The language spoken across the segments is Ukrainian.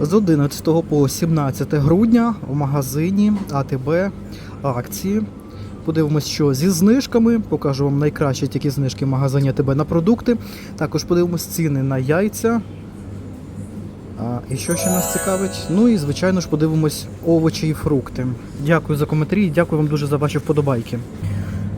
З 11 по 17 грудня в магазині АТБ акції. Подивимось, що зі знижками. Покажу вам найкращі тільки знижки в магазині АТБ на продукти. Також подивимось ціни на яйця. А, і що ще нас цікавить? Ну і звичайно ж подивимось овочі і фрукти. Дякую за коментарі дякую вам дуже за ваші вподобайки.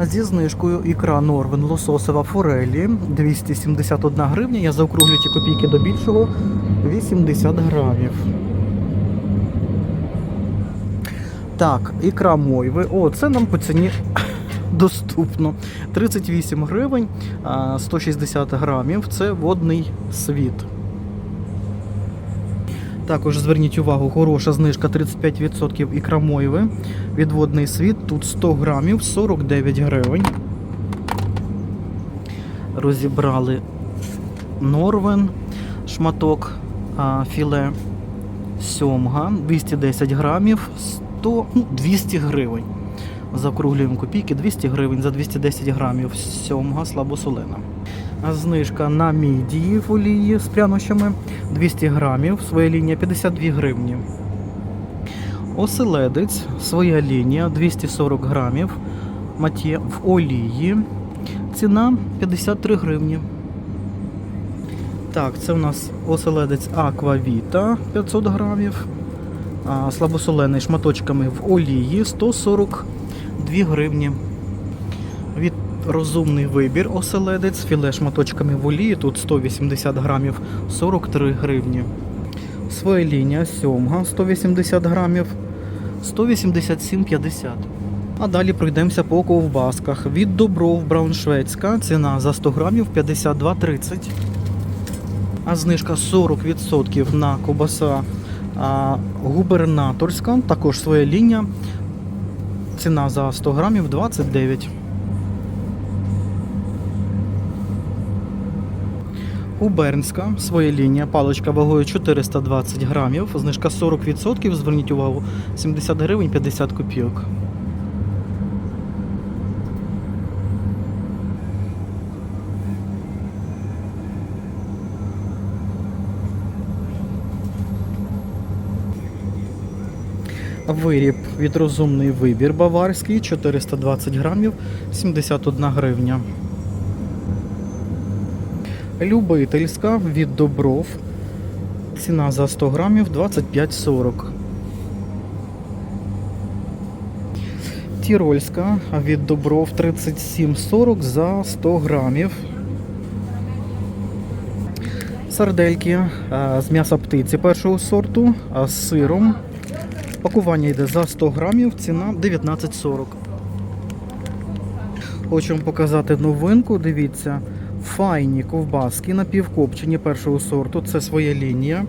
Зі знижкою ікра Норвен лососова форелі 271 гривня. Я заокруглю ті копійки до більшого 80 грамів. Так, ікра мойви. О, це нам по ціні доступно. 38 гривень, 160 грамів. Це водний світ. Також зверніть увагу, хороша знижка 35% ікра мойви. Відводний світ. Тут 100 грамів, 49 гривень. Розібрали норвен, шматок а, філе сьомга, 210 грамів, 100, ну, 200 гривень. Закруглюємо копійки, 200 гривень за 210 грамів сьомга слабосолена. Знижка на мідії в олії з прянощами 200 грамів, своя лінія 52 гривні. Оселедець, своя лінія 240 грамів, матє в олії. Ціна 53 гривні. Так, це у нас оселедець Аквавіта 500 грамів. Слабосолений шматочками в олії 142 гривні. Розумний вибір оселедець, філе шматочками в олії, тут 180 грамів 43 гривні. Своя лінія сьомга 180 грамів 187,50. А далі пройдемося по ковбасках. Від Добров Брауншвецька ціна за 100 грамів 52,30. А знижка 40% на ковбаса губернаторська, також своя лінія. Ціна за 100 грамів 29. Губернська, своя лінія, паличка вагою 420 грамів, знижка 40%, зверніть увагу, 70 гривень 50 копійок. Виріб від розумний вибір баварський 420 грамів 71 гривня. Любительська від Добров. Ціна за 100 грамів 25,40. Тірольська від Добров 37,40 за 100 грамів. Сардельки е, з м'яса птиці першого сорту а з сиром. Пакування йде за 100 грамів, ціна 19,40. Хочу вам показати новинку. Дивіться, файні ковбаски напівкопчені першого сорту. Це своя лінія.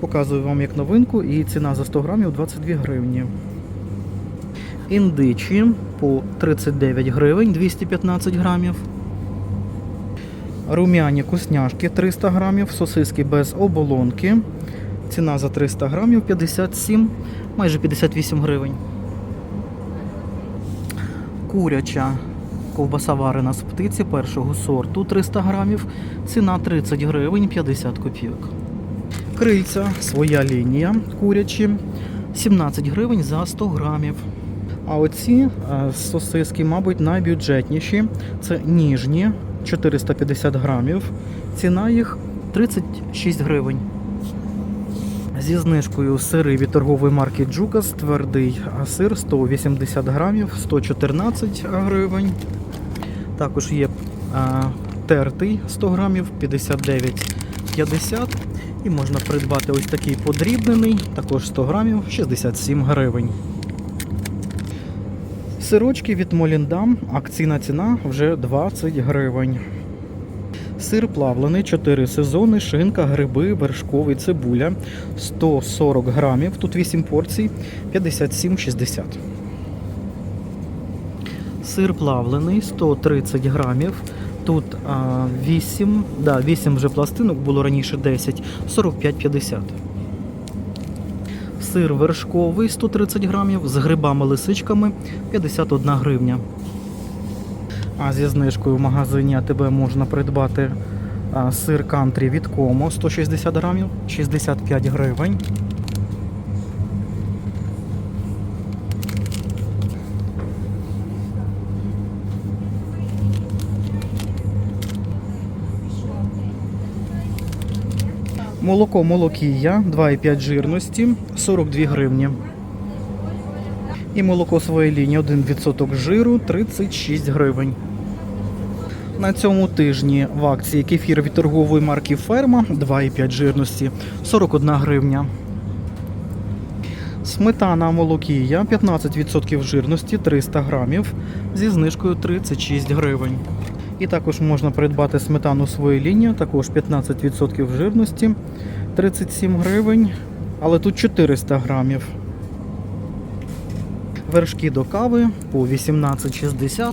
Показую вам як новинку і ціна за 100 грамів 22 гривні. Індичі по 39 гривень 215 грамів. Рум'яні кусняшки 300 грамів, сосиски без оболонки. Ціна за 300 грамів 57, майже 58 гривень. Куряча ковбаса варена з птиці першого сорту 300 грамів. Ціна 30 гривень 50 копійок. Крильця, своя лінія курячі 17 гривень за 100 грамів. А оці е, сосиски, мабуть, найбюджетніші. Це ніжні 450 грамів. Ціна їх 36 гривень. Зі знижкою сири від торгової марки Джукас, твердий сир 180 грамів, 114 гривень. Також є а, тертий 100 грамів, 59,50. І можна придбати ось такий подрібнений, також 100 грамів, 67 гривень. Сирочки від Моліндам, акційна ціна вже 20 гривень. Сир плавлений, 4 сезони, шинка, гриби, вершковий, цибуля 140 грамів, тут 8 порцій, 57,60. Сир плавлений, 130 грамів. Тут а, 8, да, 8 вже пластинок, було раніше 10, 45,50. Сир вершковий 130 грамів з грибами-лисичками 51 гривня. А зі знижкою в магазині АТБ можна придбати А, Сир кантрі від Комо 160 грамів, 65 гривень. Молоко молокія 2,5 жирності 42 гривні. І молоко своєї лінії 1% жиру 36 гривень. На цьому тижні в акції кефір від торгової марки Ферма 2,5 жирності 41 гривня. Сметана молокія 15% жирності 300 грамів зі знижкою 36 гривень. І також можна придбати сметану своєї лінії, також 15% жирності 37 гривень, але тут 400 грамів. Вершки до кави по 18,60.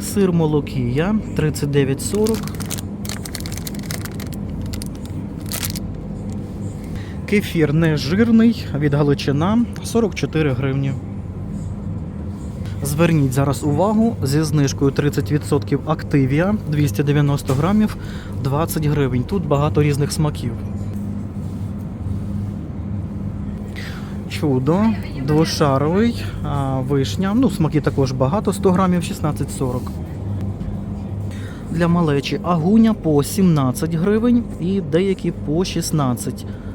Сир молокія 39,40. Кефір нежирний від Галичина 44 гривні. Зверніть зараз увагу зі знижкою 30% Активія 290 грамів 20 гривень. Тут багато різних смаків. Чудо, двошаровий, вишня. Ну, смаки також багато, 100 грамів 16,40. Для малечі агуня по 17 гривень і деякі по 16. А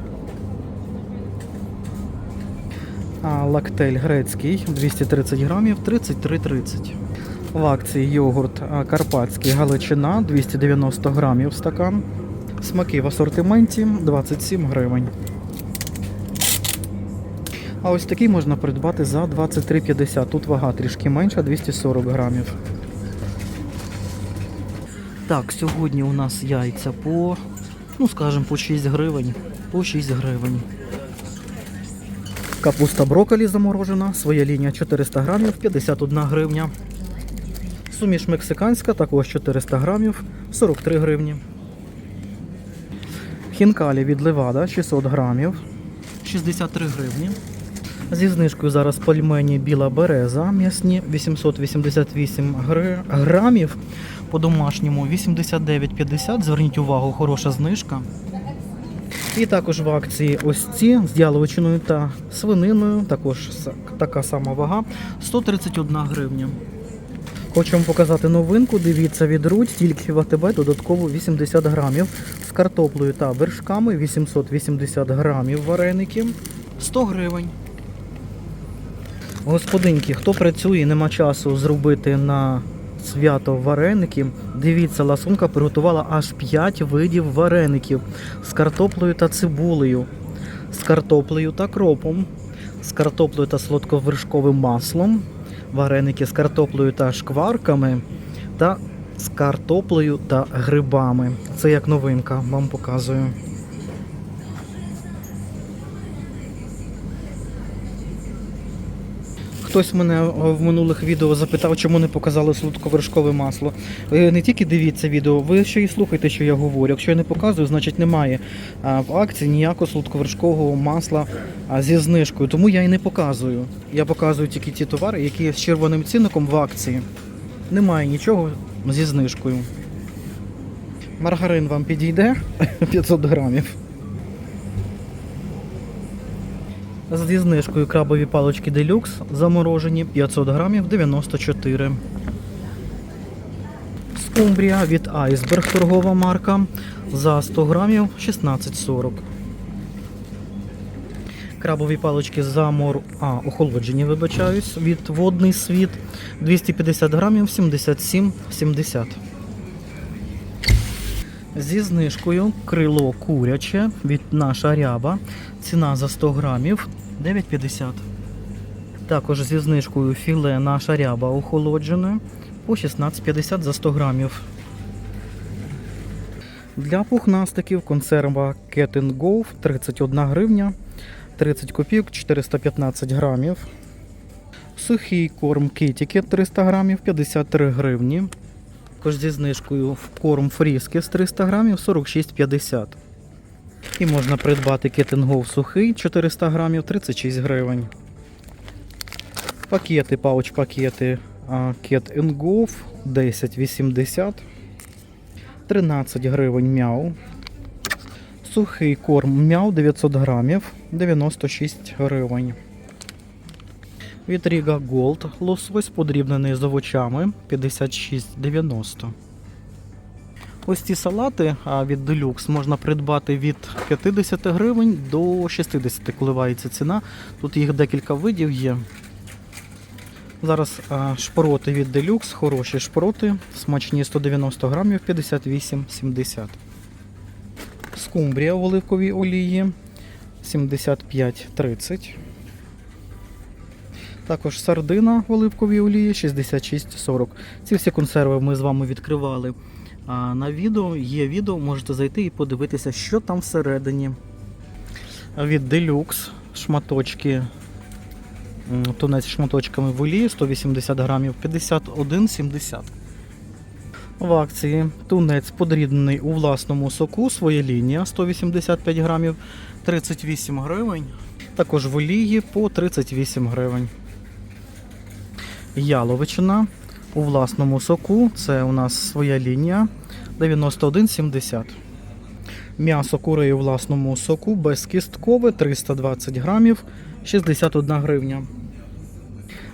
лактель грецький 230 грамів 33,30. В акції йогурт карпатський Галичина 290 грамів стакан. Смаки в асортименті 27 гривень. А ось такий можна придбати за 23,50. Тут вага трішки менша, 240 грамів. Так, сьогодні у нас яйця по, ну скажімо, по 6 гривень. По 6 гривень. Капуста брокколі заморожена, своя лінія 400 грамів, 51 гривня. Суміш мексиканська, також 400 грамів, 43 гривні. Хінкалі від Левада 600 грамів, 63 гривні. Зі знижкою зараз пельмені біла береза м'ясні 888 гри- грамів. По домашньому 89,50. Зверніть увагу, хороша знижка. І також в акції ось ці з яловичиною та свининою, також така сама вага 131 гривня. Хочу вам показати новинку. Дивіться від Руть, тільки в АТБ додатково 80 грамів з картоплею та вершками 880 грамів вареники 100 гривень. Господинки, хто працює, нема часу зробити на свято вареники. Дивіться, ласунка приготувала аж 5 видів вареників з картоплею та цибулею, з картоплею та кропом, з картоплею та солодковершковим маслом, вареники з картоплею та шкварками та з картоплею та грибами. Це як новинка, вам показую. Хтось мене е, в минулих відео запитав, чому не показали солодковершкове масло. Ви не тільки дивіться відео, ви ще й слухайте, що я говорю. Якщо я не показую, значить немає в акції ніякого солодковершкового масла зі знижкою. Тому я і не показую. Я показую тільки ті товари, які з червоним цінником в акції. Немає нічого зі знижкою. Маргарин вам підійде 500 грамів. Зі знижкою крабові палочки делюкс заморожені 500 грамів 94. Скумбрія від Айсберг торгова марка за 100 грамів 16,40. Крабові палочки замор... А, охолоджені, вибачаюсь, від водний світ 250 грамів 77,70. Зі знижкою крило куряче від наша ряба. Ціна за 100 грамів 9,50. Також зі знижкою філе наша ряба охолоджене по 16,50 за 100 грамів. Для пухнастиків консерва Cat Go 31 гривня, 30 копійок 415 грамів. Сухий корм Kitty 300 грамів 53 гривні. Також зі знижкою корм Фріскіс 300 грамів 46,50. І можна придбати кетингов сухий 400 грамів 36 гривень. Пакети, пауч-пакети Go 10,80. 13 гривень мяу. Сухий корм мяу 900 грамів 96 гривень. Від Ріга Голд лосось подрібнений з овочами 56,90. Ось ці салати від Deluxe можна придбати від 50 гривень до 60 коливається ціна. Тут їх декілька видів є. Зараз шпроти від Deluxe, хороші шпроти, смачні 190 грамів 58,70. Скумбрія в оливковій олії 75,30. Також сардина в оливковій олії 66,40. Ці всі консерви ми з вами відкривали на відео. Є відео, можете зайти і подивитися, що там всередині. Від Deluxe шматочки. Тунець шматочками в олії 180 грамів 51,70. В акції тунець подрібнений у власному соку, своя лінія 185 грамів 38 гривень. Також в олії по 38 гривень. Яловичина у власному соку. Це у нас своя лінія 91,70. М'ясо кури у власному соку безкісткове 320 грамів 61 гривня.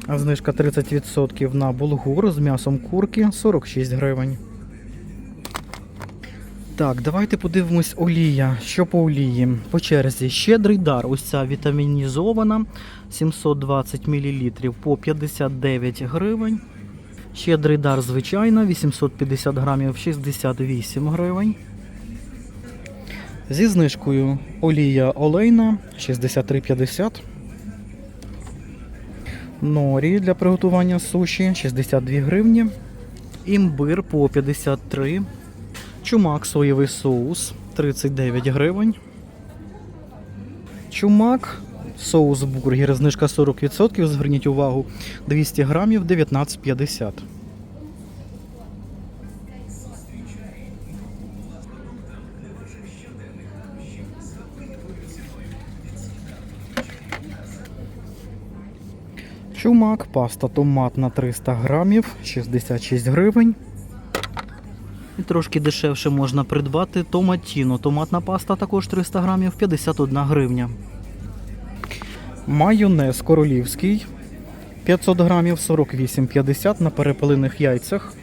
Знижка 30% на булгур з м'ясом курки 46 гривень. Так, давайте подивимось олія. Що по олії? По черзі. Щедрий дар. Ось ця вітамінізована 720 мл по 59 гривень. Щедрий дар звичайна 850 грамів 68 гривень. Зі знижкою олія олейна 63,50. Норі для приготування суші 62 гривні. Імбир по 53. Чумак соєвий соус 39 гривень. Чумак соус бургер, знижка 40%. Зверніть увагу 200 грамів 19,50. Чумак, паста томатна 300 грамів, 66 гривень. І трошки дешевше можна придбати томатіно. Томатна паста також 300 грамів, 51 гривня. Майонез королівський 500 грамів, 48,50 на перепелиних яйцях.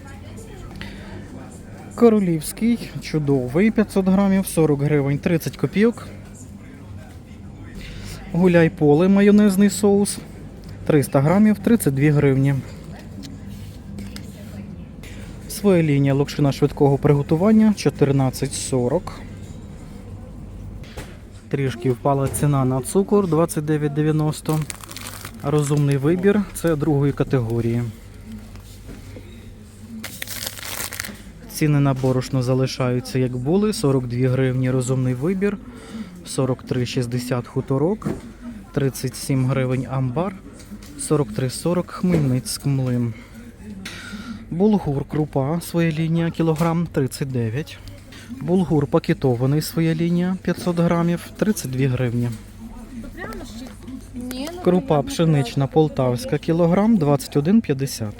Королівський чудовий 500 грамів, 40 гривень, 30 копійок. Гуляй поле майонезний соус 300 грамів, 32 гривні. Своя лінія локшина швидкого приготування 14,40. Трішки впала ціна на цукор 29,90. Розумний вибір це другої категорії. Ціни на борошно залишаються як були. 42 гривні розумний вибір, 43,60 хуторок, 37 гривень амбар, 43,40 Хмельницьк млин. Булгур крупа, своя лінія, кілограм 39. Булгур пакетований, своя лінія 500 грамів, 32 гривні. Ну, Крупа пшенична полтавська, кілограм 21,50.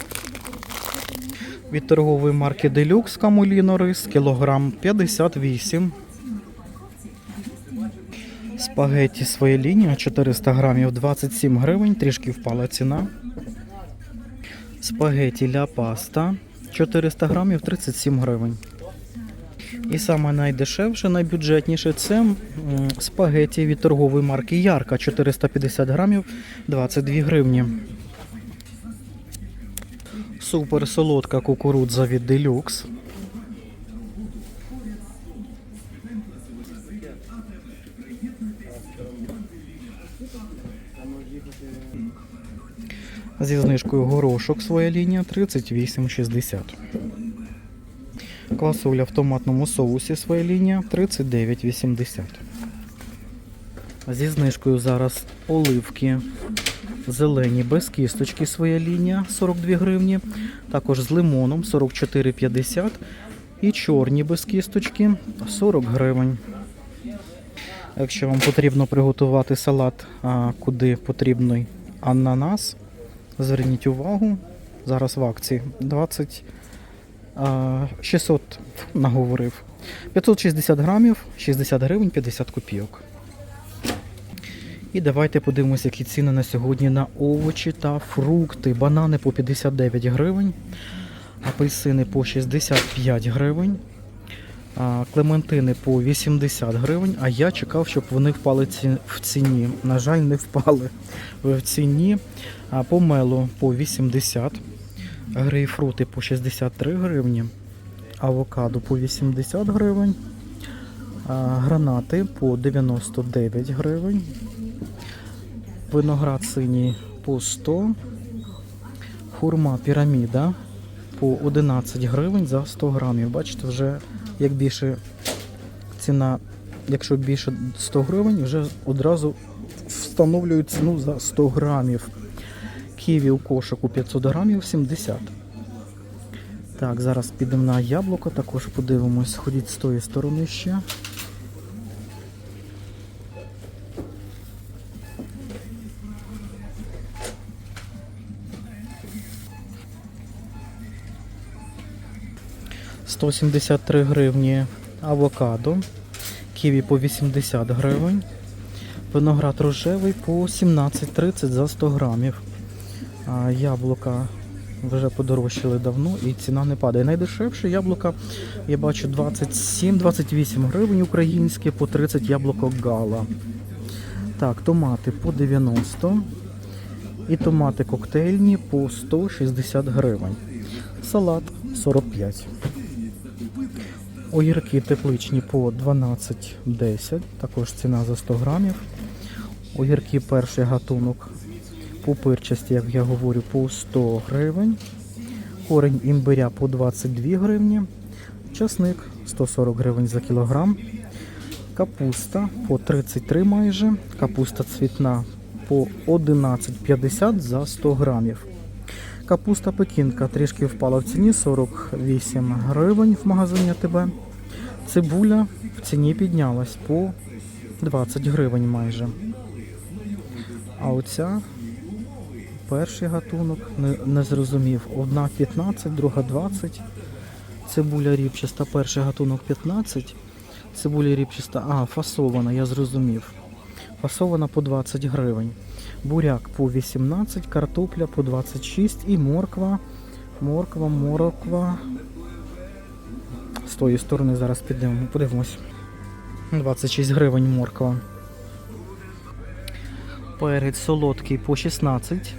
Від торгової марки Делюкс Камуліно рис, кілограм 58. Спагетті своя лінія 400 грамів 27 гривень, трішки впала ціна. Спагеті ля паста 400 грамів 37 гривень. І саме найдешевше, найбюджетніше це спагеті від торгової марки Ярка 450 грамів 22 гривні. Супер солодка кукурудза від Deluxe. Зі знижкою горошок своя лінія 38,60. Квасоля в томатному соусі своя лінія 39,80. Зі знижкою зараз оливки зелені без кісточки своя лінія 42 гривні. Також з лимоном 44,50. І чорні без кісточки 40 гривень. Якщо вам потрібно приготувати салат, куди потрібний ананас, зверніть увагу. Зараз в акції 20 600 наговорив. 560 грамів, 60 гривень 50 копійок. І давайте подивимося, які ціни на сьогодні на овочі та фрукти. Банани по 59 гривень, апельсини по 65 гривень, клементини по 80 гривень. А я чекав, щоб вони впали в ціні. На жаль, не впали в ціні. А помело по 80, грейпфрути по 63 гривні, авокадо по 80 гривень, гранати по 99 гривень, виноград синій по 100, хурма піраміда по 11 гривень за 100 грамів. Бачите, вже як більше ціна, якщо більше 100 гривень, вже одразу встановлюють ціну за 100 грамів. Ківі у кошику 500 грамів 70. Так, зараз підемо на яблуко, також подивимось, ходіть з тої сторони ще. Сто сімдесят три гривні авокадо, ківі по 80 гривень, виноград рожевий по 17,30 за 100 грамів. А, яблука вже подорожчали давно і ціна не падає. Найдешевше яблука я бачу 27-28 гривень українське, по 30 яблуко гала. Так, томати по 90 і томати коктейльні по 160 гривень. Салат 45. Огірки тепличні по 12,10, також ціна за 100 грамів. Огірки перший гатунок пупирчасті, як я говорю, по 100 гривень. Корень імбиря по 22 гривні. Часник 140 гривень за кілограм. Капуста по 33 майже. Капуста цвітна по 11,50 за 100 грамів. Капуста пекінка трішки впала в ціні 48 гривень в магазині АТБ. Цибуля в ціні піднялась по 20 гривень майже. А оця перший гатунок не, не зрозумів. Одна 15, друга 20. Цибуля ріпчаста, перший гатунок 15. Цибуля ріпчаста, а, фасована, я зрозумів. Фасована по 20 гривень. Буряк по 18, картопля по 26 і морква. Морква, морква. Тої сторони зараз підемо, подивимось. 26 гривень морква. Перець солодкий по 16,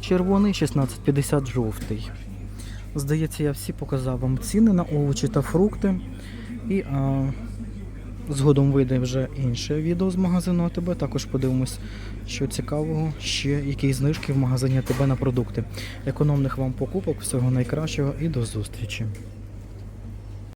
червоний 16,50 жовтий. Здається, я всі показав вам ціни на овочі та фрукти. І а, згодом вийде вже інше відео з магазину АТБ. Також подивимось, що цікавого, ще які знижки в магазині АТБ на продукти. Економних вам покупок, всього найкращого і до зустрічі.